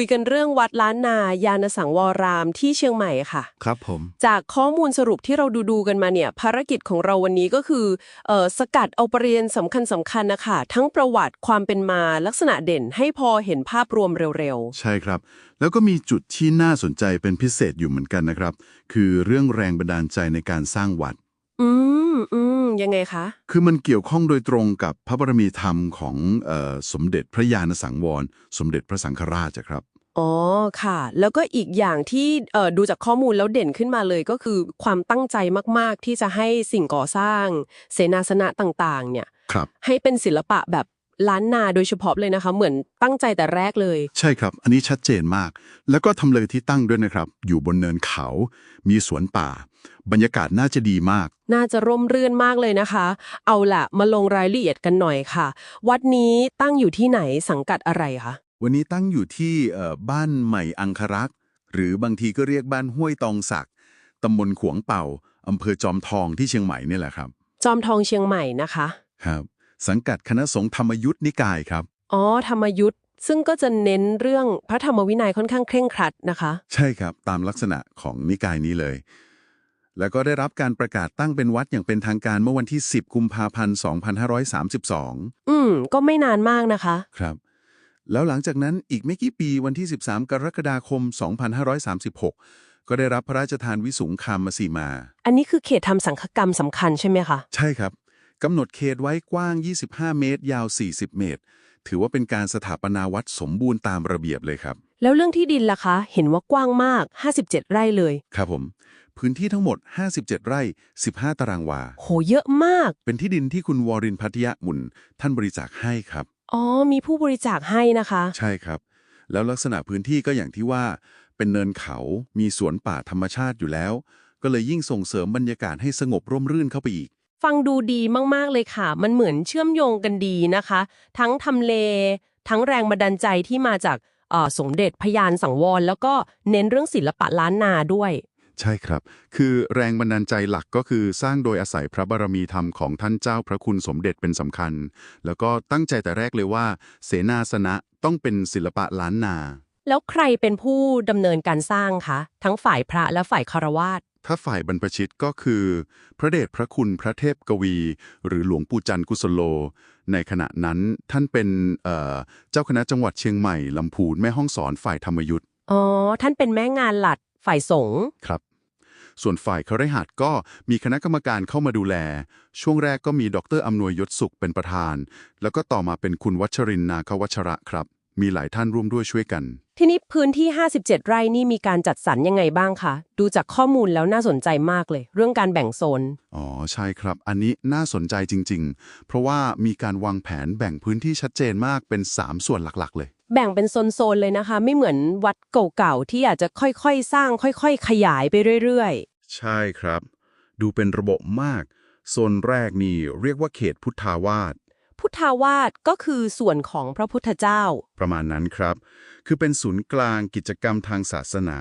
คุยกันเรื่องวัดล้านนายานสังวรามที่เชียงใหม่ค่ะ ครับผม จากข้อมูลสรุปที่เราดูดูๆกันมาเนี่ยภารกิจของเราวันนี้ก็คือเอ่อสกัดเอาประเด็นสำคัญสำคัญนะคะทั้งประวัติความเป็นมาลักษณะเด่นให้พอเห็นภาพรวมเร็วใช่ครับ แล้วก็มีจุดที่น่าสนใจเป็นพิเศษอยู่เหมือนกันนะครับ คือเรื่องแรงบันดาลใจในการสร้างวัดๆอืมอืมยังไงคะ คือมันเกี่ยวข้องโดยตรงกับพระบารมีธรรมของเออสมเด็จพระยาณสังวร สมเด็จพระสังฆราชอะครับ อ๋อค่ะ แล้วก็อีกอย่างที่เอ่อดูจากข้อมูลแล้วเด่นขึ้นมาเลยก็คือความตั้งใจมาก ๆ ที่จะให้สิ่งก่อสร้าง เสนาสนะต่างๆ เนี่ย ครับ ให้เป็นศิลปะแบบล้านนาโดยเฉพาะเลยนะคะ เหมือนตั้งใจแต่แรกเลย ใช่ครับ อันนี้ชัดเจนมาก แล้วก็ทำเลที่ตั้งด้วยนะครับ อยู่บนเนินเขา มีสวนป่า บรรยากาศน่าจะดีมาก น่าจะร่มรื่นมากเลยนะคะ เอาล่ะ มาลงรายละเอียดกันหน่อยค่ะ วัดนี้ตั้งอยู่ที่ไหนสังกัดอะไรคะ วันนี้ตั้งอยู่ที่เอ่อบ้านใหม่อังครักษ์ หรือบางทีก็เรียกบ้านห้วยตองศักดิ์ตำบลขวงเป่าอำเภอจอมทองที่เชียงใหม่นี่แหละครับ จอมทองเชียงใหม่นะคะครับ สังกัดคณะสงฆ์ธรรมยุทธนิกายครับอ๋อธรรมยุทธ์ซึ่งก็จะเน้นเรื่องพระธรรมวินัยค่อนข้างเคร่งครัดนะคะ ใช่ครับตามลักษณะของนิกายนี้เลย แล้วก็ได้รับการประกาศตั้งเป็นวัดอย่างเป็นทางการเมื่อวันที่ 10 กุมภาพันธ์ 2532 อืม ก็ไม่นานมากนะคะ ครับ แล้วหลังจากนั้นอีกไม่กี่ปีวันที่ 13 กรกฎาคม 2536 ก็ได้รับพระราชทานวิสุงคามสีมา อันนี้คือเขตทำสังฆกรรมสำคัญใช่ไหมคะ ใช่ครับกำหนดเขตไว้กว้าง 25 เมตร ยาว 40 เมตร ถือว่าเป็นการสถาปนาวัดสมบูรณ์ตามระเบียบเลยครับ แล้วเรื่องที่ดินล่ะคะ เห็นว่ากว้างมาก 57 ไร่เลย ครับผม พื้นที่ทั้งหมด 57 ไร่ 15 ตารางวา โห เยอะมาก เป็นที่ดินที่คุณวอรินทร์พัทยมุนท่านบริจาคให้ครับ อ๋อ มีผู้บริจาคให้นะคะ ใช่ครับ แล้วลักษณะพื้นที่ก็อย่างที่ว่า เป็นเนินเขา มีสวนป่าธรรมชาติอยู่แล้ว ก็เลยยิ่งส่งเสริมบรรยากาศให้สงบร่มรื่นเข้าไปอีก ฟังดูดีมาก ๆ เลยค่ะ มันเหมือนเชื่อมโยงกันดีนะคะ ทั้งทำเล ทั้งแรงบันดาลใจที่มาจากเอ่อสมเด็จพยานสังวร แล้วก็เน้นเรื่องศิลปะล้านนาด้วย ใช่ครับ คือแรงบันดาลใจหลักก็คือสร้างโดยอาศัยพระบารมีธรรมของท่านเจ้าพระคุณสมเด็จเป็นสำคัญ แล้วก็ตั้งใจแต่แรกเลยว่า เสนาสนะต้องเป็นศิลปะล้านนา แล้วใครเป็นผู้ดำเนินการสร้างคะ ทั้งฝ่ายพระและฝ่ายคารวาสถ้าฝ่ายบรรพชิตก็คือ พระเดชพระคุณพระเทพกวี หรือหลวงปู่จันทร์กุศโล ในขณะนั้นท่านเป็นเอ่อเจ้าคณะจังหวัดเชียงใหม่ลำพูนแม่ห้องสอนฝ่ายธรรมยุทธ์อ๋อ ท่านเป็นแม่งานหลัดฝ่ายสงฆ์ครับ ส่วนฝ่ายคฤหัสถ์ก็มีคณะกรรมการเข้ามาดูแล ช่วงแรกก็มีดรอำนวยยศสุขเป็นประธาน แล้วก็ต่อมาเป็นคุณวัชรินทร์นาควัชระครับ มีหลายท่านร่วมด้วยช่วยกัน ทีนี้พื้นที่ 57 ไร่นี่มีการจัดสรรยังไงบ้างคะ ดูจากข้อมูลแล้วน่าสนใจมากเลย เรื่องการแบ่งโซน อ๋อใช่ครับ อันนี้น่าสนใจจริง ๆ เพราะว่ามีการวางแผนแบ่งพื้นที่ชัดเจนมากเป็น 3 ส่วนหลักๆ เลย แบ่งเป็นโซนๆเลยนะคะ ไม่เหมือนวัดเก่าๆที่อาจจะค่อยๆ สร้างค่อยๆ ขยายไปเรื่อยใช่ครับ ดูเป็นระบบมาก โซนแรกนี่เรียกว่าเขตพุทธาวาสๆพุทธาวาสก็คือส่วนของพระพุทธเจ้า ประมาณนั้นครับ คือเป็นศูนย์กลางกิจกรรมทางศาสนา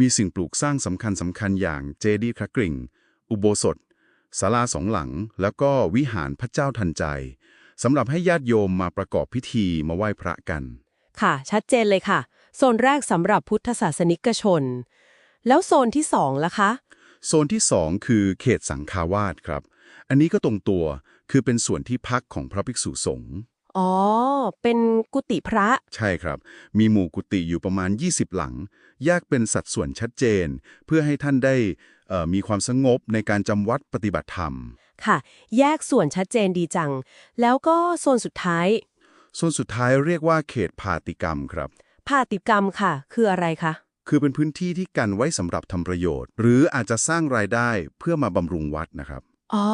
มีสิ่งปลูกสร้างสำคัญสำคัญอย่างเจดีย์พระกริ่ง อุโบสถศาลาสองหลัง แล้วก็วิหารพระเจ้าทันใจสำหรับให้ญาติโยมมาประกอบพิธีมาไหว้พระกัน ค่ะ ชัดเจนเลยค่ะ โซนแรกสำหรับพุทธศาสนิกชน แล้วโซนที่สองล่ะคะ โซนที่2คือเขตสังฆาวาสครับ อันนี้ก็ตรงตัวคือเป็นส่วนที่พักของพระภิกษุสงฆ์อ๋อ เป็นกุฏิพระ ใช่ครับ มีหมู่กุฏิอยู่ประมาณ 20 หลัง แยกเป็นสัดส่วนชัดเจน เพื่อให้ท่านได้เอ่อมีความสงบในการจำวัดปฏิบัติธรรม ค่ะ แยกส่วนชัดเจนดีจัง แล้วก็โซนสุดท้าย โซนสุดท้ายเรียกว่าเขตพาติกรรมครับภาติกรรมค่ะ คืออะไรคะ คือเป็นพื้นที่ที่กันไว้สำหรับทำประโยชน์ หรืออาจจะสร้างรายได้เพื่อมาบำรุงวัดนะครับ อ๋อ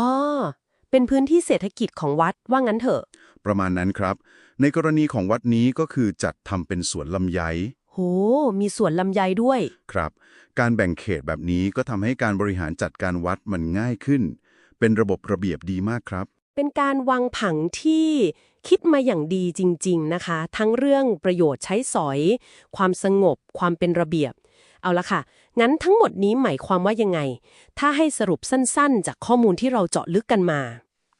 เป็นพื้นที่เศรษฐกิจของวัดว่างั้นเถอะ ประมาณนั้นครับ ในกรณีของวัดนี้ก็คือจัดทำเป็นสวนลำไยโห มีสวนลำไยด้วย ครับ การแบ่งเขตแบบนี้ก็ทำให้การบริหารจัดการวัดมันง่ายขึ้น เป็นระบบระเบียบดีมากครับ เป็นการวางผังที่คิดมาอย่างดีจริง ๆนะคะ ทั้งเรื่องประโยชน์ใช้สอย ความสงบ ความเป็นระเบียบ เอาละค่ะ งั้นทั้งหมดนี้หมายความว่ายังไง ถ้าให้สรุปสั้นๆ จากข้อมูลที่เราเจาะลึกกันมา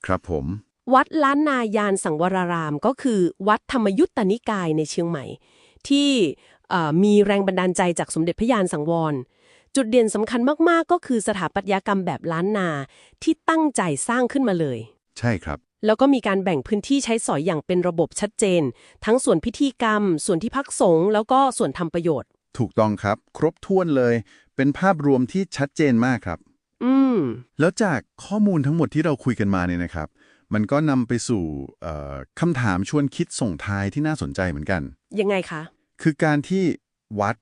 ครับผม วัดล้านนายานสังวรารามก็คือ วัดธรรมยุตตนิกายในเชียงใหม่ ที่เอ่อมีแรงบันดาลใจจากสมเด็จพระยานสังวร จุดเด่นสำคัญมากๆ ก็คือสถาปัตยกรรมแบบล้านนาที่ตั้งใจสร้างขึ้นมาเลย ใช่ครับ แล้วก็มีการแบ่งพื้นที่ใช้สอยอย่างเป็นระบบชัดเจน ทั้งส่วนพิธีกรรม ส่วนที่พักสงฆ์แล้วก็ส่วนทำประโยชน์ ถูกต้องครับ ครบถ้วนเลย เป็นภาพรวมที่ชัดเจนมากครับ อืม แล้วจากข้อมูลทั้งหมดที่เราคุยกันมาเนี่ยนะครับ มันก็นำไปสู่เอ่อคำถามชวนคิดส่งท้ายที่น่าสนใจเหมือนกัน ยังไงคะ คือการที่วัด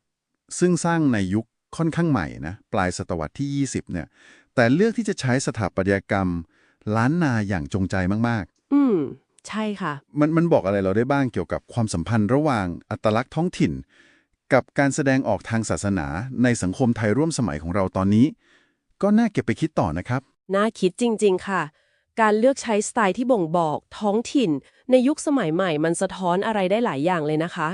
ซึ่งสร้างในยุคค่อนข้างใหม่นะ ปลายศตวรรษที่ 20 เนี่ย แต่เลือกที่จะใช้สถาปัตยกรรม ล้านนาอย่างจงใจมากอืม ใช่ค่ะ ๆ มันมันบอกอะไรเราได้บ้างเกี่ยวกับความสัมพันธ์ระหว่างอัตลักษณ์ท้องถิ่น กับการแสดงออกทางศาสนาในสังคมไทยร่วมสมัยของเราตอนนี้ ก็น่าเก็บไปคิดต่อนะครับ น่าคิดจริง ๆ ค่ะ การเลือกใช้สไตล์ที่บ่งบอกท้องถิ่น ในยุคสมัยใหม่มันสะท้อนอะไรได้หลายอย่างเลยนะคะ